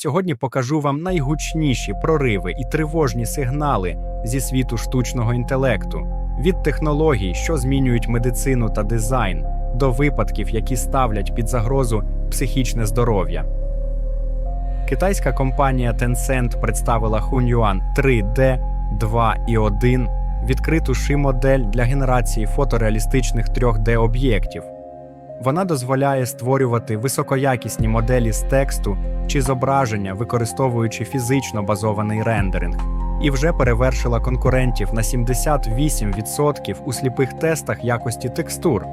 Сьогодні покажу вам найгучніші прориви і тривожні сигнали зі світу штучного інтелекту, від технологій, що змінюють медицину та дизайн, до випадків, які ставлять під загрозу психічне здоров'я. Китайська компанія Tencent представила Hunyuan 3D 2 і 1 відкриту ши-модель для генерації фотореалістичних 3D-об'єктів. Вона дозволяє створювати високоякісні моделі з тексту чи зображення, використовуючи фізично базований рендеринг, і вже перевершила конкурентів на 78% у сліпих тестах якості текстур.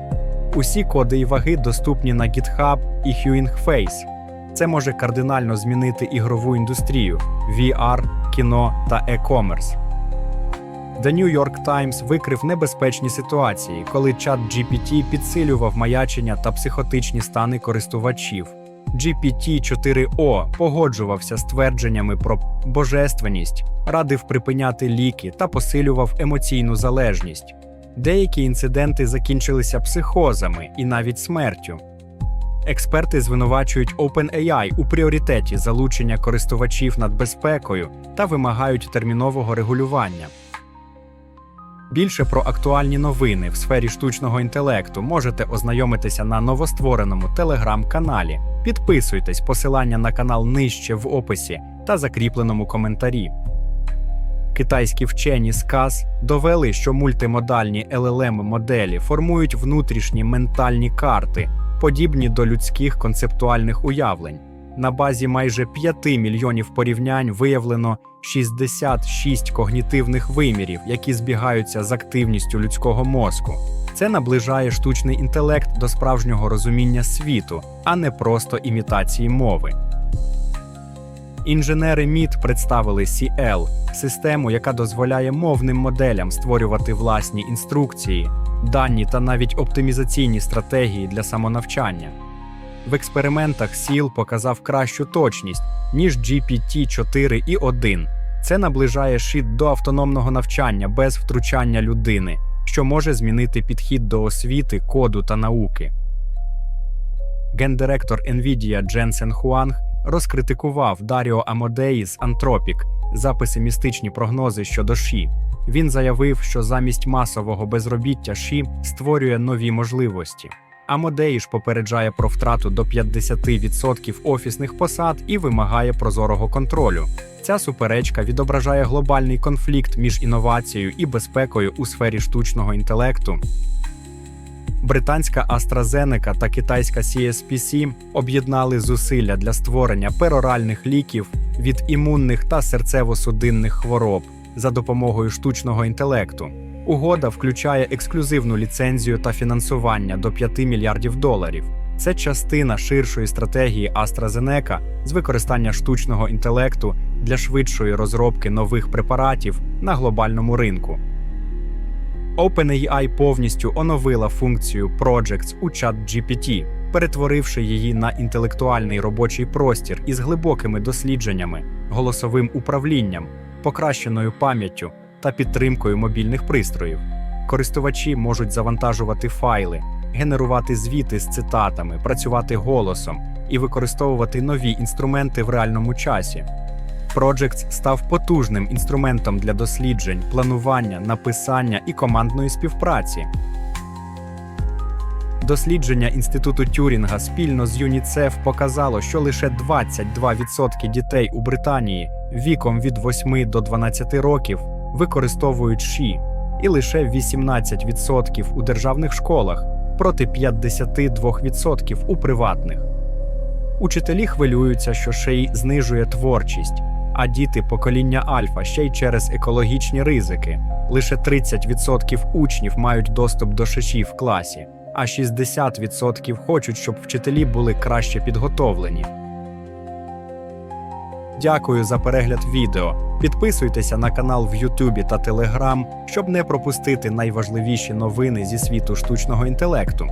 Усі коди і ваги доступні на GitHub і Hugging Face. Це може кардинально змінити ігрову індустрію, VR, кіно та e-commerce. The New York Times викрив небезпечні ситуації, коли чат GPT підсилював маячення та психотичні стани користувачів. GPT-4O погоджувався з твердженнями про божественність, радив припиняти ліки та посилював емоційну залежність. Деякі інциденти закінчилися психозами і навіть смертю. Експерти звинувачують OpenAI у пріоритеті залучення користувачів над безпекою та вимагають термінового регулювання. Більше про актуальні новини в сфері штучного інтелекту можете ознайомитися на новоствореному телеграм-каналі. Підписуйтесь, посилання на канал нижче в описі та закріпленому коментарі. Китайські вчені з довели, що мультимодальні LLM моделі формують внутрішні ментальні карти, подібні до людських концептуальних уявлень. На базі майже 5 мільйонів порівнянь виявлено 66 когнітивних вимірів, які збігаються з активністю людського мозку. Це наближає штучний інтелект до справжнього розуміння світу, а не просто імітації мови. Інженери МІД представили CL – систему, яка дозволяє мовним моделям створювати власні інструкції, дані та навіть оптимізаційні стратегії для самонавчання. В експериментах СІЛ показав кращу точність, ніж GPT-4 і 1. Це наближає шит до автономного навчання без втручання людини, що може змінити підхід до освіти, коду та науки. Гендиректор NVIDIA Дженсен Хуанг розкритикував Даріо Амодеї з Anthropic за песимістичні прогнози щодо ШІ. Він заявив, що замість масового безробіття ШІ створює нові можливості. Амодеї ж попереджає про втрату до 50% офісних посад і вимагає прозорого контролю. Ця суперечка відображає глобальний конфлікт між інновацією і безпекою у сфері штучного інтелекту. Британська AstraZeneca та китайська CSPC об'єднали зусилля для створення пероральних ліків від імунних та серцево-судинних хвороб за допомогою штучного інтелекту. Угода включає ексклюзивну ліцензію та фінансування до 5 мільярдів доларів. Це частина ширшої стратегії AstraZeneca з використання штучного інтелекту для швидшої розробки нових препаратів на глобальному ринку. OpenAI повністю оновила функцію Projects у ChatGPT, перетворивши її на інтелектуальний робочий простір із глибокими дослідженнями, голосовим управлінням, покращеною пам'яттю та підтримкою мобільних пристроїв. Користувачі можуть завантажувати файли, генерувати звіти з цитатами, працювати голосом і використовувати нові інструменти в реальному часі. Projects став потужним інструментом для досліджень, планування, написання і командної співпраці. Дослідження інституту Тюрінга спільно з ЮНІЦЕФ показало, що лише 22% дітей у Британії віком від 8 до 12 років використовують ШІ, і лише 18% у державних школах проти 52% у приватних. Учителі хвилюються, що шей знижує творчість, а діти покоління альфа ще й через екологічні ризики. Лише 30% учнів мають доступ до шиші в класі, а 60% хочуть, щоб вчителі були краще підготовлені. Дякую за перегляд відео. Підписуйтеся на канал в Ютубі та Телеграм, щоб не пропустити найважливіші новини зі світу штучного інтелекту.